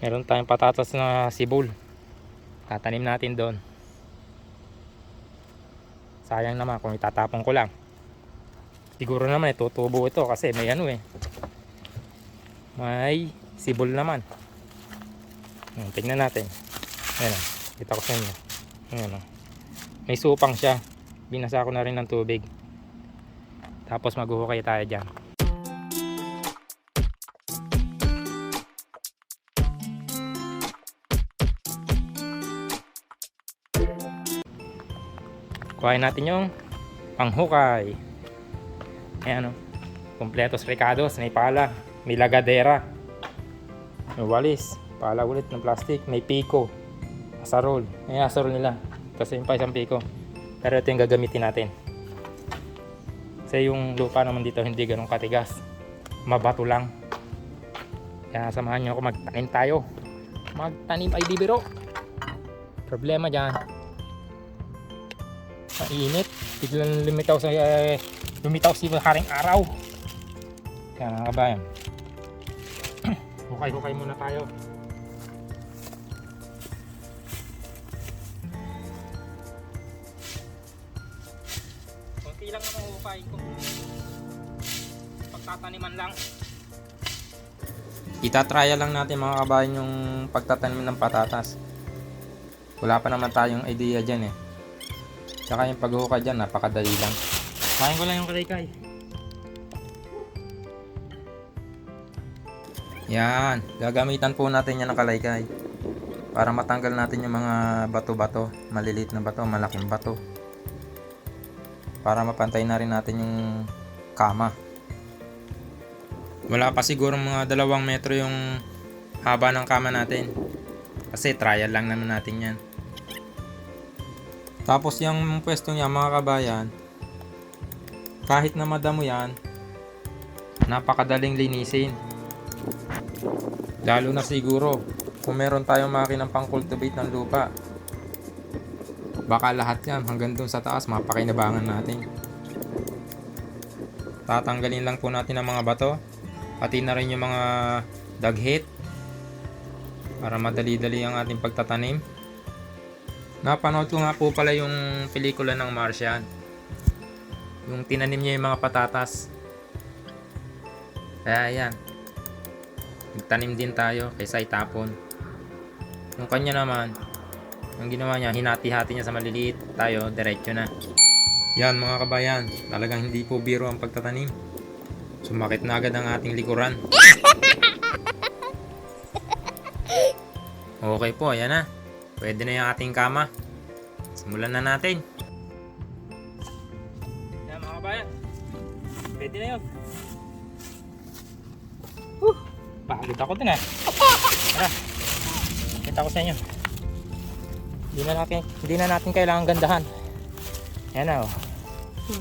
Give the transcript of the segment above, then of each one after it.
Meron tayong patatas na sibol. Tatanim natin doon. Sayang naman kung itatapon ko lang. Siguro naman itutubo ito kasi may ano eh. May sibol naman. Hmm, natin. Ayan o. Kita ko sa inyo. Ayan o. May supang siya. Binasa ko na rin ng tubig. Tapos maghuhukay tayo dyan. Kuhain natin yung panghukay. Ayan o. Kompletos recados. May pala. May lagadera. May walis. Pala ulit ng plastic. May piko. Asarol. May asarol nila. Kasi yung pa isang piko. Pero ito yung gagamitin natin. Kasi yung lupa naman dito hindi ganun katigas. Mabato lang. Kaya samahan nyo ako magtanim tayo. Magtanim ay di biro. Problema dyan. Mainit. Biglang lumitaw sa eh, lumitaw si haring araw. Kaya mga kabayan. Hukay-hukay muna tayo. Kunti lang naman hukay ko. Pagtataniman lang. Itatrya lang natin mga kabayan yung pagtatanim ng patatas. Wala pa naman tayong idea dyan eh. Tsaka yung paghukay dyan, napakadali lang. Kain ko lang yung kalaykay. Yan, gagamitan po natin yan ng kalaykay. Para matanggal natin yung mga bato-bato, maliliit na bato, malaking bato. Para mapantay na rin natin yung kama. Wala pa siguro mga dalawang metro yung haba ng kama natin. Kasi trial lang naman natin yan. Tapos yung pwesto niya mga kabayan, kahit na madamo yan, napakadaling linisin. Lalo na siguro kung meron tayong makinang pang cultivate ng lupa. Baka lahat yan hanggang dun sa taas mapakinabangan natin. Tatanggalin lang po natin ang mga bato, pati na rin yung mga daghit para madali-dali ang ating pagtatanim. Napanood ko nga po pala yung pelikula ng Martian. Yung tinanim niya yung mga patatas. Kaya yan. Nagtanim din tayo kaysa itapon. Yung kanya naman, yung ginawa niya, hinati-hati niya sa maliliit. Tayo, diretso na. Yan mga kabayan, talagang hindi po biro ang pagtatanim. Sumakit na agad ang ating likuran. Okay po, ayan na. Pwede na yung ating kama. Simulan na natin. Yan mga kabayan. Pwede na yun. Whew. Pagod ako din eh. Tara. Kita ko sa inyo. Hindi na natin, hindi na natin kailangan gandahan. Yan na oh.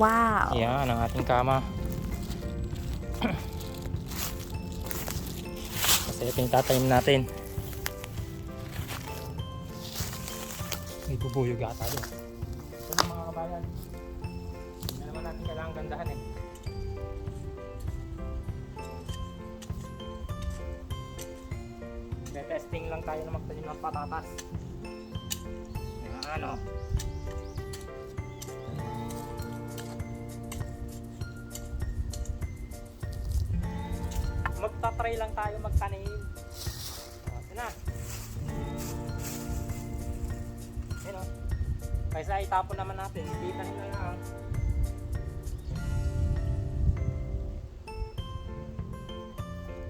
Wow. Yan ang ating kama. Kasi ito yung natin. May bubuyog ata doon. Ito na mga kabayan. Hindi na naman natin kailangan gandahan eh. Testing lang tayo na magtanim ng patatas. Yan ano. magta-try lang tayo magtanim. Ito na. Kaysa itapon naman natin, itanim na lang.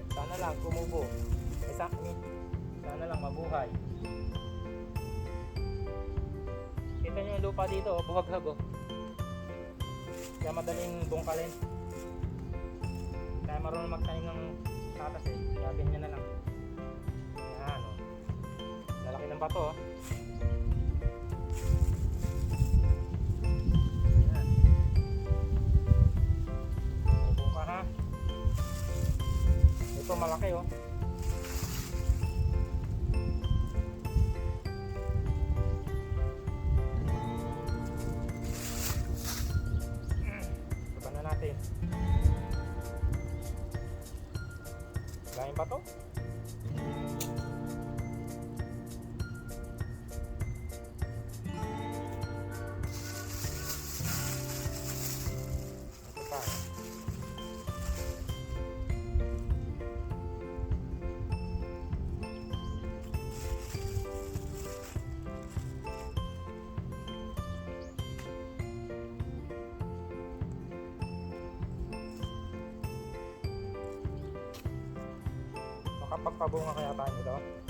Sana lang kumubo. Isa, sana lang mabuhay. Kita nyo yung lupa dito, oh, buhag-hag oh. Kaya madaling bungkalin. Kaya marunong magtanim ng tatas eh. Kaya ganyan na lang. Yan o. Lalaki ng bato oh. Ito malaki oh. Baba na natin. Lain pa to? Makapagpabunga kaya tayo nito.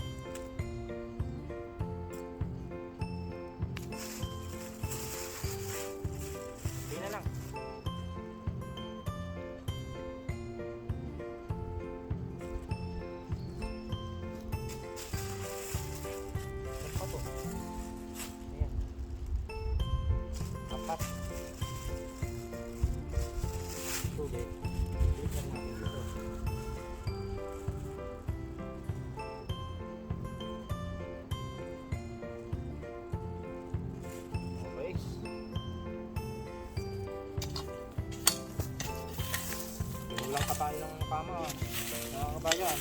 Tulang pa tayo ng kama. Mga kabayan.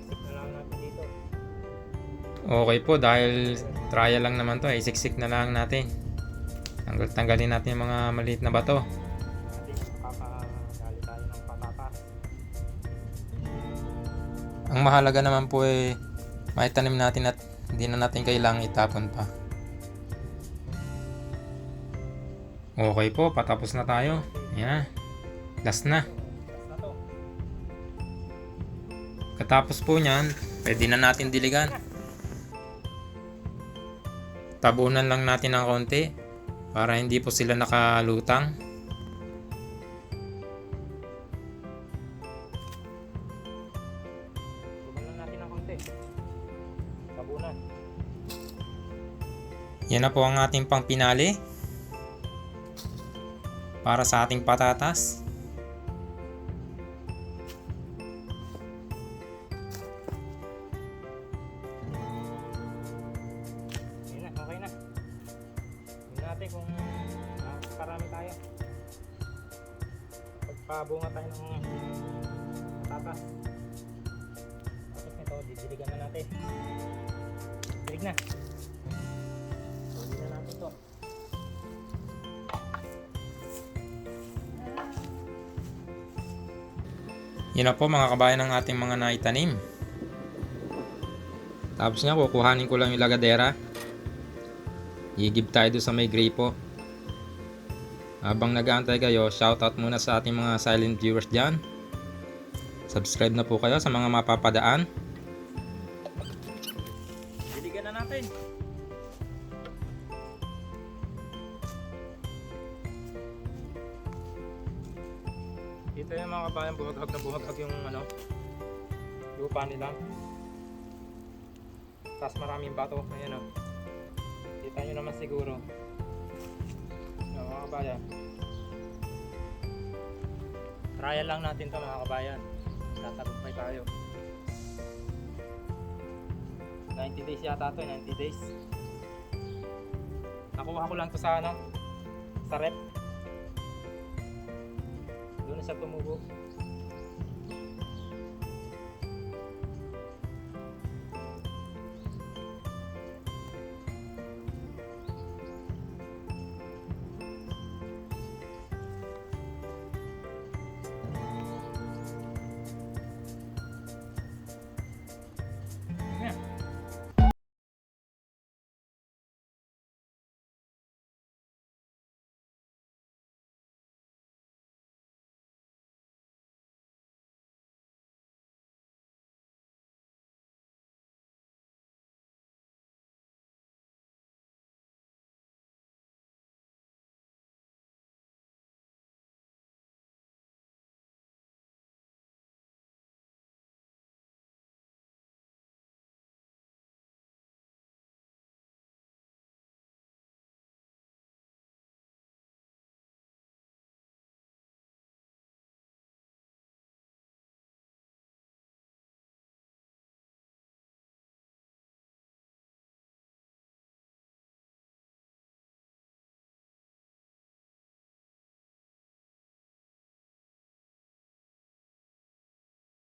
Siksik na lang natin dito. Okay po, dahil trial lang naman to, ay siksik na lang natin. Tanggal tanggalin natin yung mga maliit na bato. Ang mahalaga naman po ay maitanim natin at hindi na natin kailangang itapon pa. Okay po, patapos na tayo. Yan. Last na. Katapos po niyan, pwede na natin diligan. Tabunan lang natin ng konti para hindi po sila nakalutang. Yan na po ang ating pang pinali. Para sa ating patatas. Kung uh, karami tayo. Pagpabunga tayo ng patatas. Tapos nito, didiligan na natin. Dilig na. Na natin to. Yan na po mga kabayan ng ating mga naitanim. Tapos nga kukuhanin ko lang yung lagadera. Igib tayo doon sa may gripo. Habang nag-aantay kayo, shoutout muna sa ating mga silent viewers dyan. Subscribe na po kayo sa mga mapapadaan. Diligan na natin. Yung mga kabayan, bumaghag na bumaghag yung ano, lupa nila. Tapos maraming bato. Ayan o. Kita nyo naman siguro. Yan, mga kabayan. Trial lang natin to mga kabayan. Tatagumpay tayo. 90 days yata to, 90 days. Nakuha ko lang to sa ano, sa rep. Sa tumubo.